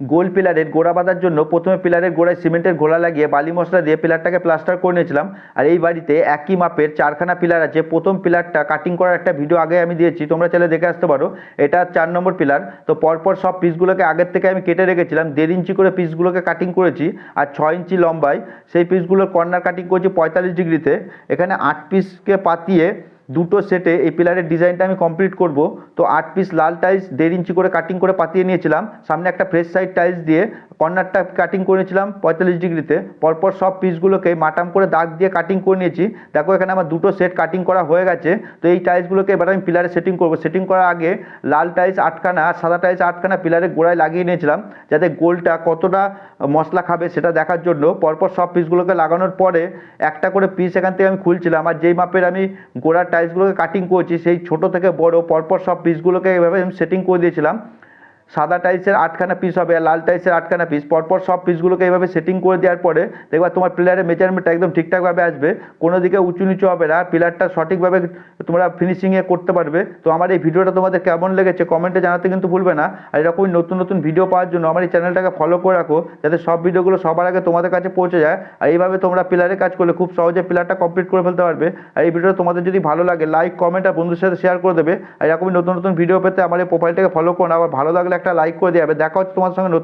গোল পিলারের গোড়া বাঁধার জন্য প্রথমে পিলারের গোড়ায় সিমেন্টের গোলা লাগিয়ে বালি মশলা দিয়ে পিলারটাকে প্লাস্টার করে নিয়েছিলাম। আর এই বাড়িতে একই মাপের চারখানা পিলার আছে। প্রথম পিলারটা কাটিং করার একটা ভিডিও আগে আমি দিয়েছি। তোমরা চাইলে দেখে আসতে পারো। এটা চার নম্বর পিলার। তো পরপর সব পিসগুলোকে আগের থেকে আমি কেটে রেখেছিলাম। দেড় ইঞ্চি করে পিসগুলোকে কাটিং করেছি আর ছয় ইঞ্চি লম্বায়। সেই পিসগুলোর কর্নার কাটিং করেছি পঁয়তাল্লিশ ডিগ্রিতে। এখানে আট পিসকে পাতিয়ে দুটো সেটে এই পিলারের ডিজাইনটা আমি কমপ্লিট করব। তো আট পিস লাল টাইলস দেড় ইঞ্চি করে কাটিং করে পাতিয়ে নিয়েছিলাম। সামনে একটা ফ্রেশ সাইড টাইলস দিয়ে কর্নারটা কাটিং করে নিয়েছিলাম পঁয়তাল্লিশ ডিগ্রিতে। পরপর সব পিসগুলোকে মাটাম করে দাগ দিয়ে কাটিং করে নিয়েছি। দেখো এখানে আমার দুটো সেট কাটিং করা হয়ে গেছে। তো এই টাইলসগুলোকে এবার আমি পিলারে সেটিং করব। সেটিং করার আগে লাল টাইলস আটখানা আর সাদা টাইলস আটখানা পিলারের গোড়ায় লাগিয়ে নিয়েছিলাম। যাতে গোলটা কতটা মশলা খাবে সেটা দেখার জন্য পরপর সব পিসগুলোকে লাগানোর পরে একটা করে পিস এখান থেকে আমি খুলছিলাম। আর যেই মাপের আমি গোড়ার টাইলসগুলোকে কাটিং করেছি, সেই ছোট থেকে বড়, পরপর সব পিসগুলোকে এভাবে আমি সেটিং করে দিয়েছিলাম। সাদা টাইলসের আটখানা পিস হবে আর লাল টাইলসের আটখানা পিস পরপর সব পিসগুলোকে এইভাবে সেটিং করে দেওয়ার পরে দেখবা তোমার পিলারের মেজারমেন্টটা একদম ঠিকঠাকভাবে আসবে। কোনো দিকে উঁচু নিচু হবে না। পিলারটা সঠিকভাবে তোমরা ফিনিশিংয়ে করতে পারবে। তো আমার এই ভিডিওটা তোমাদের কেমন লেগেছে কমেন্টে জানাতে কিন্তু ভুলবে না। আর এরকমই নতুন নতুন ভিডিও পাওয়ার জন্য আমার এই চ্যানেলটাকে ফলো করে রাখো, যাতে সব ভিডিওগুলো সবার আগে তোমাদের কাছে পৌঁছে যায়। আর এইভাবে তোমরা পিলারে কাজ করলে খুব সহজে পিলারটা কমপ্লিট করে ফেলতে পারবে। আর এই ভিডিওটা তোমাদের যদি ভালো লাগে লাইক কমেন্ট আর বন্ধুদের সাথে শেয়ার করে দেবে। আর এরকমই নতুন নতুন ভিডিও পেতে আমার এই প্রোফাইলটাকে ফলো করো আবার ভালো লাগলে একটা লাইক করে দেবে দেখা হচ্ছে তোমার সঙ্গে নতুন